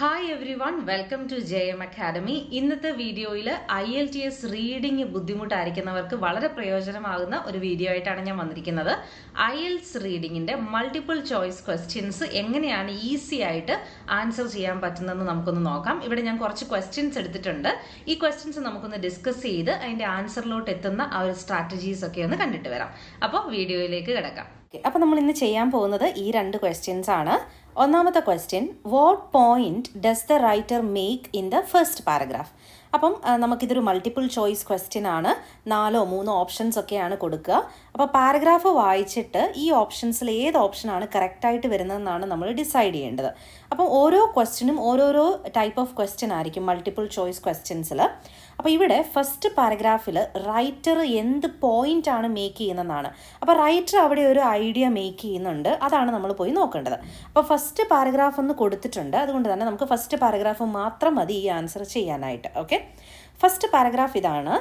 Hi everyone welcome to J M academy ഇന്നത്തെ വീഡിയോയിൽ I L T S reading ബുദ്ധിമുട്ടായിരിക്കുന്നവർക്ക് വളരെ പ്രയോജനമാകുന്ന ഒരു വീഡിയോ ആയിട്ടാണ് ഞാൻ വന്നിരിക്കുന്നത്. ഐ എൽസ് റീഡിങ്ങിന്റെ മൾട്ടിപ്പിൾ ചോയ്സ് ക്വസ്റ്റ്യൻസ് എങ്ങനെയാണ് ഈസി ആയിട്ട് ആൻസർ ചെയ്യാൻ പറ്റുന്നതെന്ന് നമുക്കൊന്ന് നോക്കാം. ഇവിടെ ഞാൻ കുറച്ച് ക്വസ്റ്റ്യൻസ് എടുത്തിട്ടുണ്ട്. ഈ ക്വസ്റ്റ്യൻസ് നമുക്കൊന്ന് ഡിസ്കസ് ചെയ്ത് അതിന്റെ ആൻസറിലോട്ട് എത്തുന്ന ആ ഒരു സ്ട്രാറ്റജീസ് ഒക്കെ ഒന്ന് കണ്ടിട്ട് വരാം. അപ്പോൾ വീഡിയോയിലേക്ക് കിടക്കാം. അപ്പോൾ നമ്മൾ ഇന്ന് ചെയ്യാൻ പോകുന്നത് ഈ രണ്ട് ക്വസ്റ്റ്യൻസ് ആണ്. ഒന്നാമത്തെ question what point does the writer make in the first paragraph അപ്പം നമുക്കിതൊരു മൾട്ടിപ്പിൾ ചോയ്സ് ക്വസ്റ്റ്യൻ ആണ്. നാലോ മൂന്നോ ഓപ്ഷൻസ് ഒക്കെയാണ് കൊടുക്കുക. അപ്പോൾ പാരഗ്രാഫ് വായിച്ചിട്ട് ഈ ഓപ്ഷൻസിൽ ഏത് ഓപ്ഷനാണ് കറക്റ്റായിട്ട് വരുന്നതെന്നാണ് നമ്മൾ ഡിസൈഡ് ചെയ്യേണ്ടത്. അപ്പം ഓരോ ക്വസ്റ്റ്യനും ഓരോരോ ടൈപ്പ് ഓഫ് ക്വസ്റ്റ്യൻ ആയിരിക്കും മൾട്ടിപ്പിൾ ചോയ്സ് ക്വസ്റ്റ്യൻസിൽ അപ്പോൾ ഇവിടെ ഫസ്റ്റ് പാരഗ്രാഫിൽ റൈറ്റർ എന്ത് പോയിന്റ് ആണ് മേക്ക് ചെയ്യുന്നതെന്നാണ്. അപ്പോൾ റൈറ്റർ അവിടെ ഒരു ഐഡിയ മേക്ക് ചെയ്യുന്നുണ്ട്. അതാണ് നമ്മൾ പോയി നോക്കേണ്ടത്. അപ്പോൾ ഫസ്റ്റ് പാരഗ്രാഫ് ഒന്ന് കൊടുത്തിട്ടുണ്ട്. അതുകൊണ്ട് തന്നെ നമുക്ക് ഫസ്റ്റ് പാരഗ്രാഫ് മാത്രം മതി ഈ ആൻസർ ചെയ്യാനായിട്ട്. ഓക്കെ ഫസ്റ്റ് പാരഗ്രാഫ് ഇതാണ്.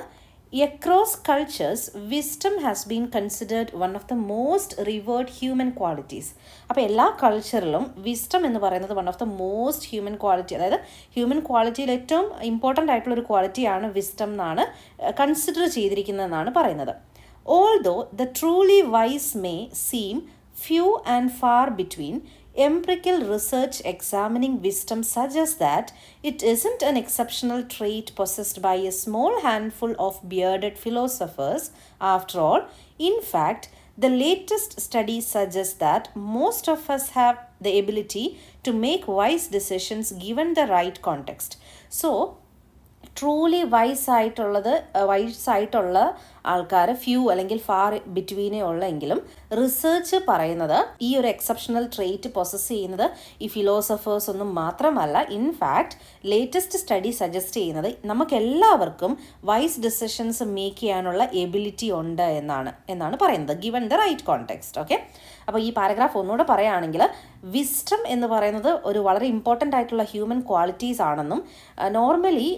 Across cultures wisdom has been considered one of the most revered human qualities അപ്പോൾ എല്ലാ കൾച്ചറിലും വിസ്റ്റം എന്ന് പറയുന്നത് one of the most human quality അതായത് ഹ്യൂമൻ ക്വാളിറ്റിയിൽ ഏറ്റവും ഇമ്പോർട്ടന്റ് ആയിട്ടുള്ള ഒരു ക്വാളിറ്റിയാണ് വിസ്റ്റം എന്നാണ് കൺസിഡർ ചെയ്തിരിക്കുന്നതെന്നാണ് പറയുന്നത്. Although the truly wise may seem few and far between, empirical research examining wisdom suggests that it isn't an exceptional trait possessed by a small handful of bearded philosophers. After all, in fact, the latest study suggests that most of us have the ability to make wise decisions given the right context. So, truly wise ആയിട്ടുള്ളത് vice ആയിട്ടുള്ള ആൾക്കാർ few അല്ലെങ്കിൽ far ബിറ്റ്വീനേ ഉള്ളെങ്കിലും research പറയുന്നത് ഈ ഒരു exceptional trait process ചെയ്യുന്നത് ഈ philosophers ഒന്നും മാത്രമല്ല. ഇൻഫാക്ട് ലേറ്റസ്റ്റ് സ്റ്റഡി സജസ്റ്റ് ചെയ്യുന്നത് നമുക്ക് എല്ലാവർക്കും വൈസ് ഡിസിഷൻസ് മേക്ക് ചെയ്യാനുള്ള എബിലിറ്റി ഉണ്ട് എന്നാണ് എന്നാണ് പറയുന്നത്. Given the right context okay അപ്പോൾ ഈ പാരഗ്രാഫ് ഒന്നുകൂടെ പറയുകയാണെങ്കിൽ വിസ്റ്റം എന്ന് പറയുന്നത് ഒരു വളരെ ഇമ്പോർട്ടന്റ് ആയിട്ടുള്ള ഹ്യൂമൻ ക്വാളിറ്റീസ് ആണെന്നും നോർമലി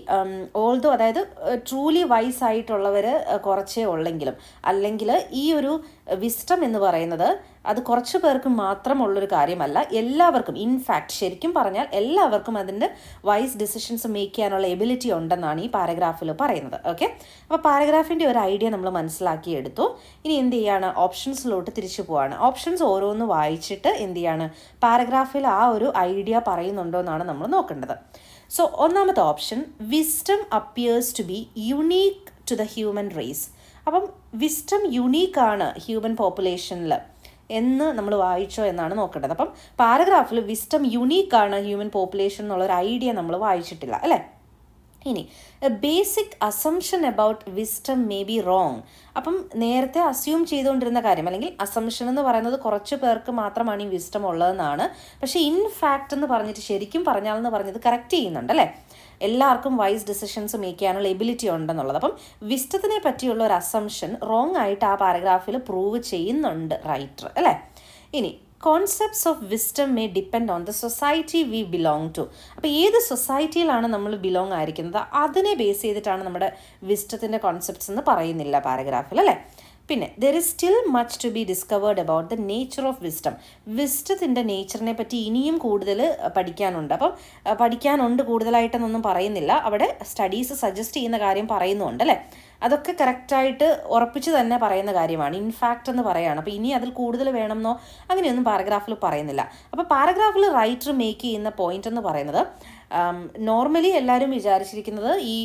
ഓൾദോ അതായത് ട്രൂലി വൈസ് ആയിട്ടുള്ളവർ കുറച്ചേ ഉള്ളെങ്കിലും. അല്ലെങ്കിൽ ഈ ഒരു വിസ്റ്റം എന്ന് പറയുന്നത് അത് കുറച്ച് പേർക്ക് മാത്രമുള്ളൊരു കാര്യമല്ല. എല്ലാവർക്കും ഇൻഫാക്ട് ശരിക്കും പറഞ്ഞാൽ എല്ലാവർക്കും അതിന്റെ വൈസ് ഡിസിഷൻസ് മേക്ക് ചെയ്യാനുള്ള എബിലിറ്റി ഉണ്ടെന്നാണ് ഈ പാരഗ്രാഫിൽ പറയുന്നത്. ഓക്കെ അപ്പോൾ പാരഗ്രാഫിന്റെ ഒരു ഐഡിയ നമ്മൾ മനസ്സിലാക്കി എടുത്തു. ഇനി എന്ത് ചെയ്യാണ്? ഓപ്ഷൻസിലോട്ട് തിരിച്ചു പോവാണ്. ഓപ്ഷൻസ് ഓരോന്ന് വായിച്ചിട്ട് എന്ത് ചെയ്യാണ്? പാരഗ്രാഫിൽ ആ ഒരു ഐഡിയ പറയുന്നുണ്ടോ എന്നാണ് നമ്മൾ നോക്കേണ്ടത്. സോ ഒന്നാമത്തെ option wisdom appears to be unique to the human race അപ്പം വിസ്റ്റം യുണീക്കാണ് ഹ്യൂമൻ പോപ്പുലേഷനിൽ എന്ന് നമ്മൾ വായിച്ചോ എന്നാണ് നോക്കേണ്ടത്. അപ്പം പാരഗ്രാഫിൽ വിസ്റ്റം യുണീക്കാണ് ഹ്യൂമൻ പോപ്പുലേഷൻ എന്നുള്ള ഒരു ഐഡിയ നമ്മൾ വായിച്ചിട്ടില്ല അല്ലേ? ഇനി basic assumption about wisdom may be wrong അപ്പം നേരത്തെ അസ്യൂം ചെയ്തുകൊണ്ടിരുന്ന കാര്യം അല്ലെങ്കിൽ അസംഷൻ എന്ന് പറയുന്നത് കുറച്ച് പേർക്ക് മാത്രമാണ് ഈ വിസ്റ്റം ഉള്ളതെന്നാണ്. പക്ഷേ ഇൻ ഫാക്റ്റ് എന്ന് പറഞ്ഞിട്ട് ശരിക്കും പറഞ്ഞാലെന്ന് പറഞ്ഞത് കറക്റ്റ് ചെയ്യുന്നുണ്ട് അല്ലേ? എല്ലാവർക്കും വൈസ് ഡിസിഷൻസ് മേക്ക് ചെയ്യാനുള്ള എബിലിറ്റി ഉണ്ടെന്നുള്ളത്. അപ്പം വിസ്റ്റത്തിനെ പറ്റിയുള്ള ഒരു അസംഷൻ റോങ് ആയിട്ട് ആ പാരഗ്രാഫിൽ പ്രൂവ് ചെയ്യുന്നുണ്ട് റൈറ്റർ അല്ലേ? ഇനി concepts of wisdom may depend on the society we belong to അപ്പോൾ ഏത് സൊസൈറ്റിയിലാണ് നമ്മൾ ബിലോങ് ആയിരിക്കുന്നത്? അതിനെ ബേസ് ചെയ്തിട്ടാണ് നമ്മുടെ വിസ്റ്റത്തിന്റെ കോൺസെപ്റ്റ്സ് എന്ന് പറയുന്നില്ല പാരഗ്രാഫിൽ അല്ലേ? പിന്നെ there is still much to be discovered about the nature of wisdom വിസ്റ്റത്തിന്റെ നേച്ചറിനെ പറ്റി ഇനിയും കൂടുതൽ പഠിക്കാനുണ്ട്. അപ്പം പഠിക്കാനുണ്ട് കൂടുതലായിട്ടെന്നൊന്നും പറയുന്നില്ല. അവിടെ സ്റ്റഡീസ് സജസ്റ്റ് ചെയ്യുന്ന കാര്യം പറയുന്നുണ്ട് അല്ലേ? അതൊക്കെ കറക്റ്റായിട്ട് ഉറപ്പിച്ച് തന്നെ പറയുന്ന കാര്യമാണ്. ഇൻഫാക്റ്റ് എന്ന് പറയുകയാണ് അപ്പോൾ ഇനി അതിൽ കൂടുതൽ വേണമെന്നോ അങ്ങനെയൊന്നും പാരഗ്രാഫിൽ പറയുന്നില്ല. അപ്പോൾ പാരഗ്രാഫിൽ റൈറ്റർ മേക്ക് ചെയ്യുന്ന പോയിന്റ് എന്ന് പറയുന്നത് നോർമലി എല്ലാവരും വിചാരിച്ചിരിക്കുന്നത് ഈ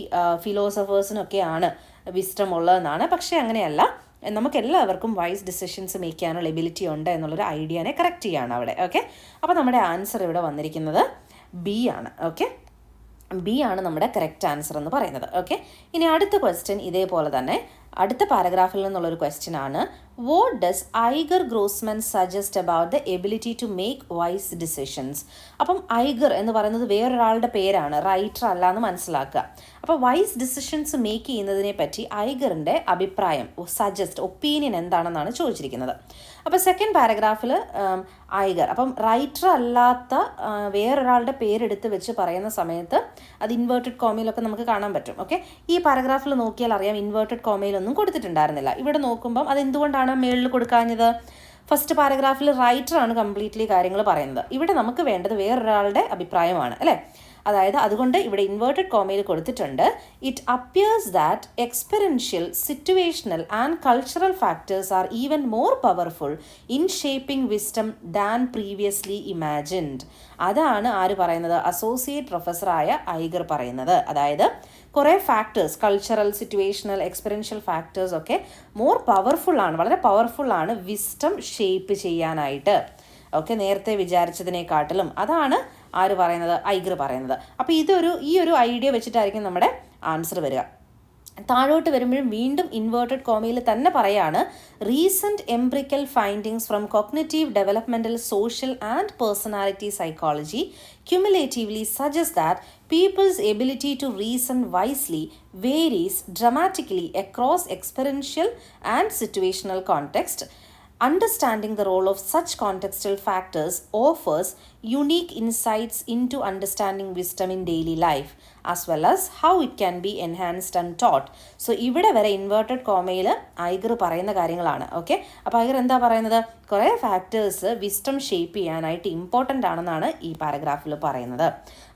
ഫിലോസഫേഴ്സിനൊക്കെയാണ് വിസ്റ്റം ഉള്ളതെന്നാണ് പക്ഷേ അങ്ങനെയല്ല. നമുക്ക് എല്ലാവർക്കും വൈസ് ഡിസിഷൻസ് മേക്ക് ചെയ്യാനുള്ള എബിലിറ്റി ഉണ്ട് എന്നുള്ളൊരു ഐഡിയനെ കറക്റ്റ് ചെയ്യാണ് അവിടെ. ഓക്കെ അപ്പോൾ നമ്മുടെ ആൻസർ ഇവിടെ വന്നിരിക്കുന്നത് ബി ആണ്. ഓക്കെ ബി ആണ് നമ്മുടെ കറക്റ്റ് ആൻസർ എന്ന് പറയുന്നത്. ഓക്കെ ഇനി അടുത്ത ക്വസ്റ്റ്യൻ ഇതേപോലെ തന്നെ അടുത്ത പാരഗ്രാഫിൽ നിന്നുള്ളൊരു ക്വസ്റ്റ്യൻ ആണ്. What does Igor Grossmann suggest about the ability to make wise decisions അപ്പം ഐഗർ എന്ന് പറയുന്നത് വേറൊരാളുടെ പേരാണ് റൈറ്റർ അല്ല എന്ന് മനസ്സിലാക്കുക. അപ്പോൾ വൈസ് ഡിസിഷൻസ് മേക്ക് ചെയ്യുന്നതിനെ പറ്റി ഐഗറിന്റെ അഭിപ്രായം സജസ്റ്റ് ഒപ്പീനിയൻ എന്താണെന്നാണ് ചോദിച്ചിരിക്കുന്നത്. അപ്പോൾ സെക്കൻഡ് പാരഗ്രാഫിൽ ഐഗർ അപ്പം റൈറ്റർ അല്ലാത്ത വേറൊരാളുടെ പേരെടുത്ത് വെച്ച് പറയുന്ന സമയത്ത് അത് ഇൻവേർട്ടഡ് കോമയിലൊക്കെ നമുക്ക് കാണാൻ പറ്റും ഓക്കെ ഈ പാരഗ്രാഫിൽ നോക്കിയാൽ അറിയാം ഇൻവേർട്ടഡ് കോമയിലൊന്നും കൊടുത്തിട്ടുണ്ടായിരുന്നില്ല. ഇവിടെ നോക്കുമ്പം അതെന്തുകൊണ്ടാണ് മേളിൽ കൊടുക്കാഞ്ഞത്? ഫസ്റ്റ് പാരഗ്രാഫിൽ റൈറ്ററാണ് കംപ്ലീറ്റ്ലി കാര്യങ്ങൾ പറയുന്നത്. ഇവിടെ നമുക്ക് വേണ്ടത് വേറൊരാളുടെ അഭിപ്രായമാണ് അല്ലേ? അതായത് അതുകൊണ്ട് ഇവിടെ ഇൻവേർട്ടഡ് കോമയിൽ കൊടുത്തിട്ടുണ്ട്. It appears that experiential situational and cultural factors are even more powerful in shaping wisdom than previously imagined അതാണ് ആര് പറയുന്നത്? അസോസിയേറ്റ് പ്രൊഫസറായ ഐഗർ പറയുന്നത്. അതായത് കുറേ factors cultural situational experiential factors ഒക്കെ മോർ പവർഫുൾ ആണ് വളരെ പവർഫുൾ ആണ് വിസ്റ്റം ഷേപ്പ് ചെയ്യാനായിട്ട്. ഓക്കെ നേരത്തെ വിചാരിച്ചതിനെക്കാട്ടിലും. അതാണ് ആര് പറയുന്നത്? ഐഗർ പറയുന്നത്. അപ്പോൾ ഇതൊരു ഈ ഒരു ഐഡിയ വെച്ചിട്ടായിരിക്കും നമ്മുടെ ആൻസർ വരിക. താഴോട്ട് വരുമ്പോഴും വീണ്ടും ഇൻവേർട്ടഡ് കോമയിൽ തന്നെ പറയാണ് recent empirical findings from cognitive developmental social and personality psychology cumulatively suggest that people's ability to reason wisely varies dramatically across experiential and situational context. Understanding the role of such contextual factors offers unique insights into understanding wisdom in daily life as well as how it can be enhanced and taught. So, ഇവിടെ വരെ inverted കോമയിൽ ഐഗർ പറയുന്ന കാര്യങ്ങളാണ് okay അപ്പോൾ ഐഗർ എന്താ പറയുന്നത്? കുറേ factors wisdom shape ചെയ്യാനായിട്ട് important ആണെന്നാണ് ഈ പാരഗ്രാഫിൽ പറയുന്നത്.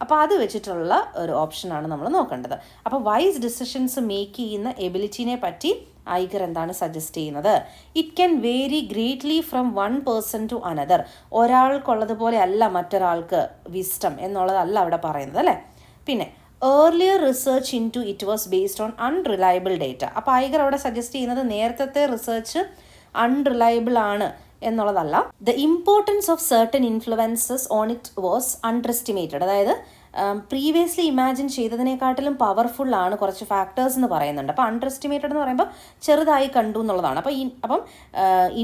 അപ്പോൾ അത് വെച്ചിട്ടുള്ള ഒരു ഓപ്ഷനാണ് നമ്മൾ നോക്കേണ്ടത്. അപ്പോൾ വൈസ് ഡിസിഷൻസ് മേക്ക് ചെയ്യുന്ന എബിലിറ്റിനെ പറ്റി ഐഗർ എന്താണ് സജസ്റ്റ് ചെയ്യുന്നത്? It can vary greatly from one person to another ഒരാൾക്കുള്ളതുപോലെ അല്ല മറ്റൊരാൾക്ക് വിസ്റ്റം എന്നുള്ളതല്ല അവിടെ പറയുന്നത് അല്ലേ? പിന്നെ earlier research into it was based on unreliable data അപ്പോൾ ഐഗർ അവിടെ സജസ്റ്റ് ചെയ്യുന്നത് നേരത്തെ റിസർച്ച് അൺറിലയബിൾ ആണ് എന്നുള്ളതല്ല. The importance of certain influences on it was unestimated estimated അതായത് പ്രീവിയസ്ലി ഇമാജിൻ ചെയ്തതിനെക്കാട്ടിലും പവർഫുൾ ആണ് കുറച്ച് ഫാക്ടേഴ്സ് എന്ന് പറയുന്നുണ്ട്. അപ്പോൾ അണ്ടർ എസ്റ്റിമേറ്റഡ് എന്ന് പറയുമ്പോൾ ചെറുതായി കണ്ടു എന്നുള്ളതാണ്. അപ്പോൾ ഈ അപ്പം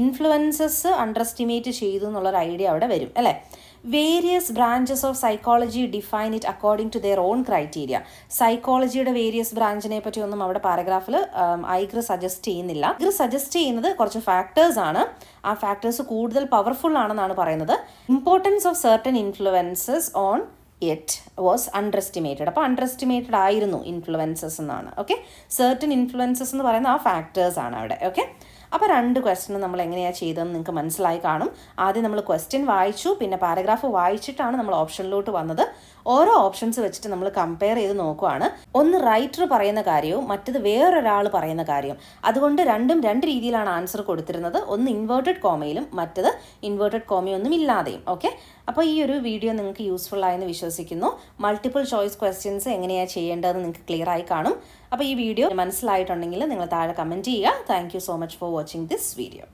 ഇൻഫ്ലുവൻസസ് അണ്ടർ എസ്റ്റിമേറ്റ് ചെയ്തു എന്നുള്ളൊരു ഐഡിയ അവിടെ വരും അല്ലേ? Various branches of psychology define it according to their own criteria സൈക്കോളജിയുടെ various ബ്രാഞ്ചിനെ പറ്റിയൊന്നും അവിടെ പാരഗ്രാഫിൽ ഐഗ്ര സജസ്റ്റ് ചെയ്യുന്നില്ല. ഐഗ്ര സജസ്റ്റ് ചെയ്യുന്നത് കുറച്ച് ഫാക്ടേഴ്സ് ആണ്. ആ ഫാക്ടേഴ്സ് കൂടുതൽ പവർഫുൾ ആണെന്നാണ് പറയുന്നത്. Importance of certain influences on it was underestimated അപ്പോൾ അണ്ടർ എസ്റ്റിമേറ്റഡ് ആയിരുന്നു ഇൻഫ്ലുവൻസസ് എന്നാണ്. ഓക്കെ സെർട്ടൺ ഇൻഫ്ലുവൻസസ് എന്ന് പറയുന്ന ആ ഫാക്ടേഴ്സ് ആണ് അവിടെ. ഓക്കെ അപ്പോൾ രണ്ട് ക്വസ്റ്റ്യൻ നമ്മൾ എങ്ങനെയാണ് ചെയ്തതെന്ന് നിങ്ങൾക്ക് മനസ്സിലായി കാണും. ആദ്യം നമ്മൾ ക്വസ്റ്റ്യൻ വായിച്ചു പിന്നെ പാരഗ്രാഫ് വായിച്ചിട്ടാണ് നമ്മൾ ഓപ്ഷനിലോട്ട് വന്നത്. ഓരോ ഓപ്ഷൻസ് വെച്ചിട്ട് നമ്മൾ കമ്പയർ ചെയ്ത് നോക്കുവാണ്. ഒന്ന് റൈറ്റർ പറയുന്ന കാര്യവും മറ്റത് വേറൊരാൾ പറയുന്ന കാര്യവും. അതുകൊണ്ട് രണ്ടും രണ്ട് രീതിയിലാണ് ആൻസർ കൊടുത്തിരുന്നത്. ഒന്ന് ഇൻവേർട്ടഡ് കോമയിലും മറ്റത് ഇൻവേർട്ടഡ് കോമയൊന്നും ഇല്ലാതെയും. ഓക്കെ അപ്പോൾ ഈ ഒരു വീഡിയോ നിങ്ങൾക്ക് യൂസ്ഫുൾ ആയെന്ന് വിശ്വസിക്കുന്നു. മൾട്ടിപ്പിൾ ചോയ്സ് ക്വസ്റ്റ്യൻസ് എങ്ങനെയാണ് ചെയ്യേണ്ടതെന്ന് നിങ്ങൾക്ക് ക്ലിയർ ആയി കാണും. അപ്പോൾ ഈ വീഡിയോ മനസ്സിലായിട്ടുണ്ടെങ്കിൽ നിങ്ങൾ താഴെ കമന്റ് ചെയ്യുക. Thank so much for watching this video